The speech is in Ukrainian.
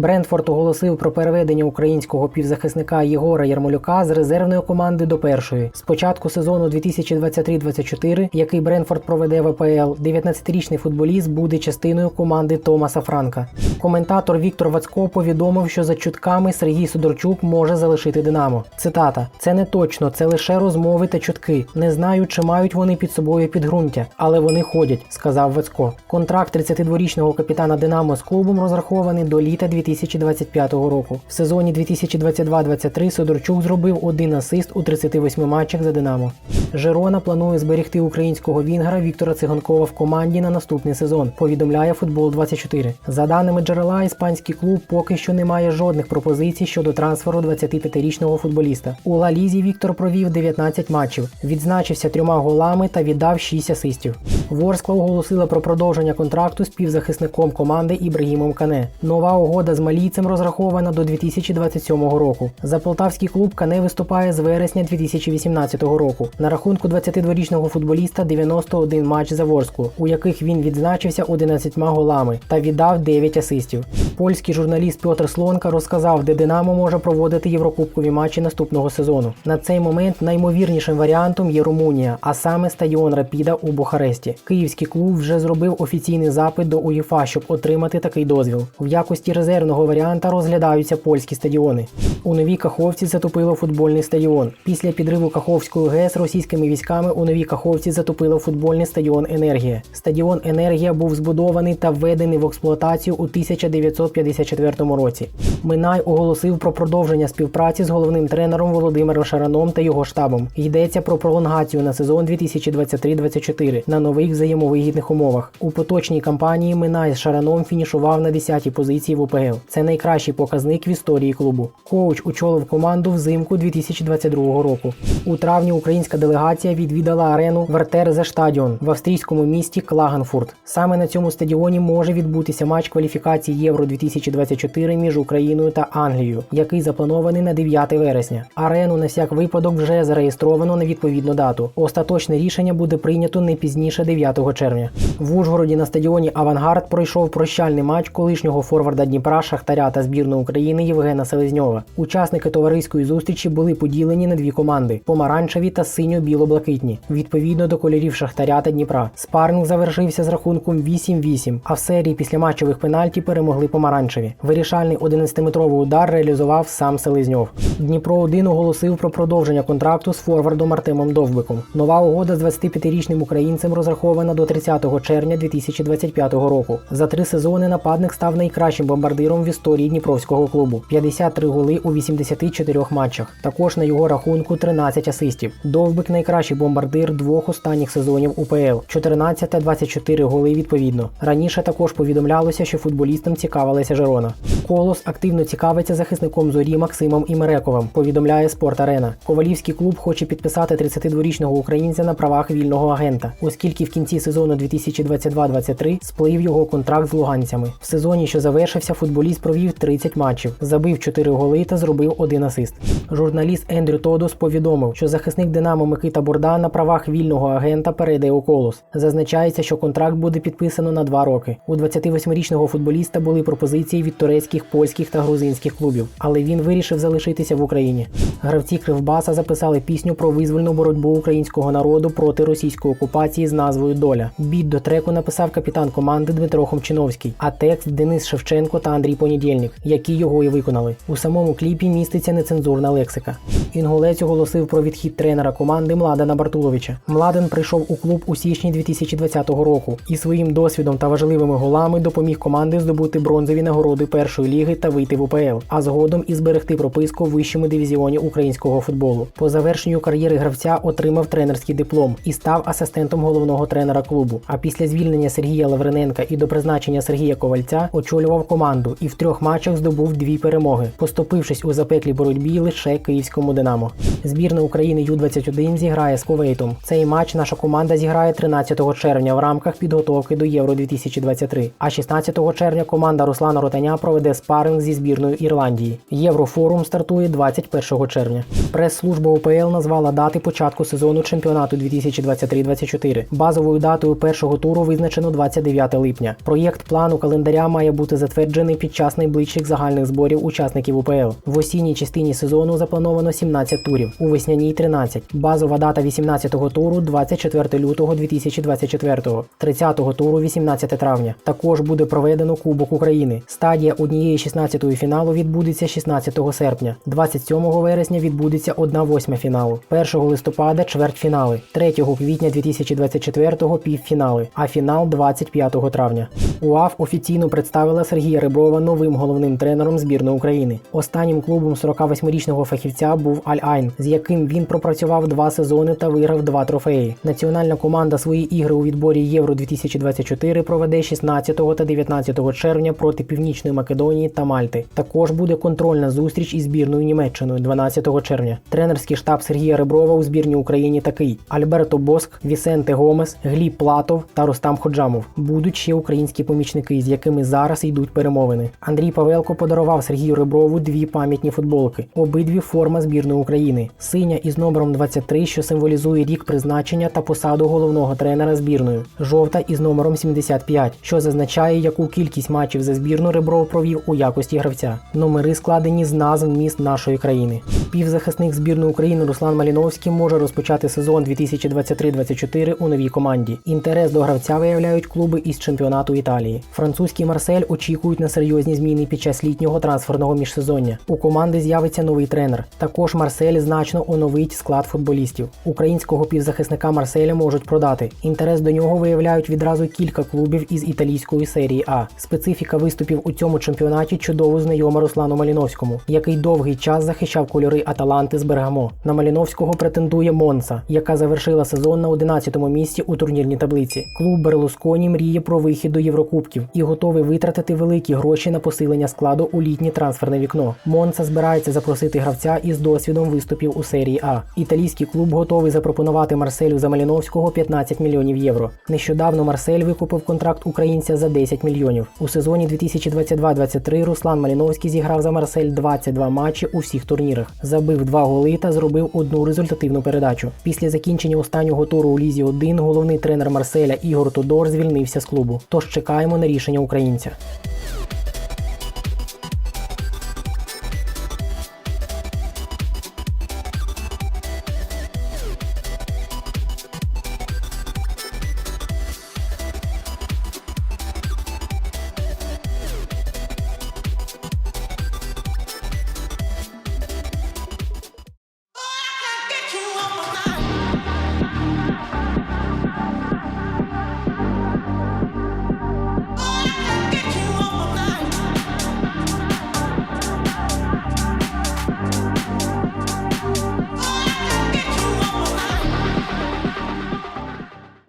Брентфорд оголосив про переведення українського півзахисника Єгора Ярмолюка з резервної команди до першої. З початку сезону 2023-24, який Брентфорд проведе в АПЛ, 19-річний футболіст буде частиною команди Томаса Франка. Коментатор Віктор Вацько повідомив, що за чутками Сергій Сидорчук може залишити Динамо. Цитата: це не точно, це лише розмови та чутки. Не знаю, чи мають вони під собою підґрунтя, але вони ходять, сказав Вацько. Контракт 32-річного капітана Динамо з клубом розрахований до літа 2025 року. В сезоні 2022-23 Сидорчук зробив один асист у 38 матчах за Динамо. Жерона планує зберегти українського вінгера Віктора Циганкова в команді на наступний сезон. Повідомляє футбол 24 За даними джерела, іспанський клуб поки що не має жодних пропозицій щодо трансферу 25-річного футболіста. У Ла Лізі Віктор провів 19 матчів, відзначився трьома голами та віддав 6 асистів. Ворскла оголосила про продовження контракту з півзахисником команди Ібрагімом Кане. Нова угода з малійцем розрахована до 2027 року. За полтавський клуб Кане виступає з вересня 2018 року. На рахунку 22-річного футболіста 91 матч за Ворсклу, у яких він відзначився 11 голами та віддав 9 асистів. Польський журналіст Петр Слонка розказав, де Динамо може проводити єврокубкові матчі наступного сезону. На цей момент наймовірнішим варіантом є Румунія, а саме стадіон Рапіда у Бухаресті. Київський клуб вже зробив офіційний запит до УЄФА, щоб отримати такий дозвіл. В якості резервного варіанта розглядаються польські стадіони. У новій Каховці затопило футбольний стадіон. Після підриву Каховської ГЕС російськими військами у новій Каховці затопило футбольний стадіон Енергія. Стадіон Енергія був збудований та введений в експлуатацію у 1954 році. Минай оголосив про продовження співпраці з головним тренером Володимиром Шараном та його штабом. Йдеться про пролонгацію на сезон 2023-24 на нових взаємовигідних умовах. У поточній кампанії Минай з Шараном фінішував на 10-й позиції в УПЛ. Це найкращий показник в історії клубу. Коуч очолив команду взимку 2022 року. У травні українська делегація відвідала арену Вертерзе Стадіон в австрійському місті Клагенфурт. Саме на цьому стадіоні може відбутися матч кваліфікації Євро 2024 між Україною та Англією, який запланований на 9 вересня. Арену на всяк випадок вже зареєстровано на відповідну дату. Остаточне рішення буде прийнято не пізніше 9 червня. В Ужгороді на стадіоні Авангард пройшов прощальний матч колишнього форварда Дніпра, Шахтаря та збірної України Євгена Селезньова. Учасники товариської зустрічі були поділені на дві команди: помаранчеві та синьо-біло-блакитні, відповідно до кольорів Шахтаря та Дніпра. Спарринг завершився з рахунком 8-8, а в серії після матчових пенальті перемогли помаранчеві. Вирішальний 11-метровий удар реалізував сам Селезньов. Дніпро 1 оголосив про продовження контракту з форвардом Артемом Довбиком. Нова угода з 25-річним українцем розрахована до 30 червня 2025 року. За три сезони нападник став найкращим бомбардиром в історії Дніпровського клубу. 53 голи у 84 матчах. Також на його рахунку 13 асистів. Довбик найкращий бомбардир двох останніх сезонів УПЛ 14 та 24 голи відповідно. Раніше також повідомлялося, що футболістам цікавилася Жерона. Колос активно цікавиться захисником зорі Максимом Імерековим. Повідомляє Спорт Арена. Ковалівський клуб хоче підписати 32-річного українця на правах вільного агента, оскільки в кінці сезону 2022-23 сплив його контракт з луганцями. В сезоні, що завершився, футболіст провів 30 матчів, забив 4 голи та зробив один асист. Журналіст Ендрю Тодос повідомив, що захисник Динамо Микита Бурда на правах вільного агента перейде у колос. Зазначається, що контракт буде підписано на 2 роки. У 28-річного футболіста були пропозиції від турецьких, польських та грузинських клубів, але він вирішив залишитися в Україні. Гравці Кривбаса записали пісню про визвольну боротьбу українського народу проти російської окупації з назвою Доля. Біт до треку написав капітан команди Дмитро Хомчиновський, а текст Денис Шевченко та Андрій Понедільник, які його і виконали. У самому кліпі міститься нецензурна лексика. Інгулець оголосив про відхід тренера команди Младена Бартуловича. Младен прийшов у клуб у січні 2020 року і своїм досвідом та важливими голами допоміг команди здобути бронзові нагороди першої ліги та вийти в УПЛ, а згодом і зберегти прописку в вищому дивізіоні українського футболу. По завершенню кар'єри гравця отримав тренерський диплом і став асистентом головного тренера клубу. А після звільнення Сергія Лавриненка і до призначення Сергія Ковальця очолював команду і в трьох матчах здобув дві перемоги, поступившись у запеклій боротьбі лише київському Динамо. Збірна України Ю-21 зіграє з Кувейтом. Цей матч наша команда зіграє 13 червня в рамках підготовки до Євро 2023. А 16 червня команда Руслана Ротаня проведе спаринг зі збірною Ірландії. Єврофорум стартує 21 червня. Прес-служба УПЛ назвала дати початку сезону чемпіонату 2023-24. Базовою датою першого туру визначено 29 липня. Проєкт плану календаря має бути затверджений під час найближчих загальних зборів учасників УПЛ. В осінній частині сезону заплановано 17 турів, у весняній 13. Базова дата 18-го туру 24 лютого 2024, 30-го туру 18 травня. Також буде проведено Кубок України. Стадія однієї 16-ї фіналу відбудеться 16 серпня. 27 вересня відбудеться 1-8 фіналу. 1 листопада чвертьфінали, 3 квітня 2024 півфінали, а фінал 25 травня. УАФ офіційно представила Сергія Риброва новим головним тренером збірної України. Останнім клубом 48-річного фахівця був Аль-Айн, з яким він пропрацював два сезони та виграв два трофеї. Національна команда свої ігри у відборі Євро 2024 проведе 16 та 19 червня проти Північної Македонії та Мальти. Також буде контрольна зустріч із збірною Німеччиною 12 червня. Тренерський штаб Сергія Реброва у збірній Україні такий: Альберто Боск, Вісенте Гомес, Гліб Платов та Рустам Ходжамов. Будуть ще українські помічники, з якими зараз йдуть перемовини. Андрій Павелко подарував Сергію Реброву дві пам'ятні футболки. Обидві форма збірної України. Синя із номером 23, що символізує рік призначення та посаду головного тренера збірної. Жовта із номером 75, що зазначає, яку кількість матчів за збірну Ребров провів у якості гравця. Номери складені з назв міст нашої країни. Півзахисник збірної України Руслан Маліновський може розпочати сезон 2023-24 у новій команді. Інтерес до гравця виявляють клуби із чемпіонату Італії. Французький Марсель очікують на серйозні зміни під час літнього трансферного міжсезоння. У команди з'явиться новий тренер. Також Марсель значно оновить склад футболістів. Українського півзахисника Марселя можуть продати. Інтерес до нього виявляють відразу кілька клубів із італійської серії А. Специфіка виступів у цьому чемпіонаті чудово знайома Руслану Маліновському, який довгий час захищав кольори Аталанти з Бергамо. На Маліновського претендує Монса, яка завершила сезон на 11-му місці у турнірній таблиці. Клуб Берлусконі мріє про вихід до Єврокубків і готовий витратити великі гроші на посилення складу у літнє трансферне вікно. Монса збирається запросити гравця із досвідом виступів у серії А. Італійський клуб готовий запропонувати Марселю за Маліновського 15 мільйонів євро. Нещодавно Марсель викупив контракт українця за 10 мільйонів. У сезоні 2022-23 Руслан Маліновський зіграв за Марсель 22 матчі у всіх турнірах, забив два голи та зробив одну результативну передачу. Після закінчення останнього туру у Лізі 1 головний тренер Марселя Ігор Тодор звільнився з клубу. Тож чекаємо на рішення українця.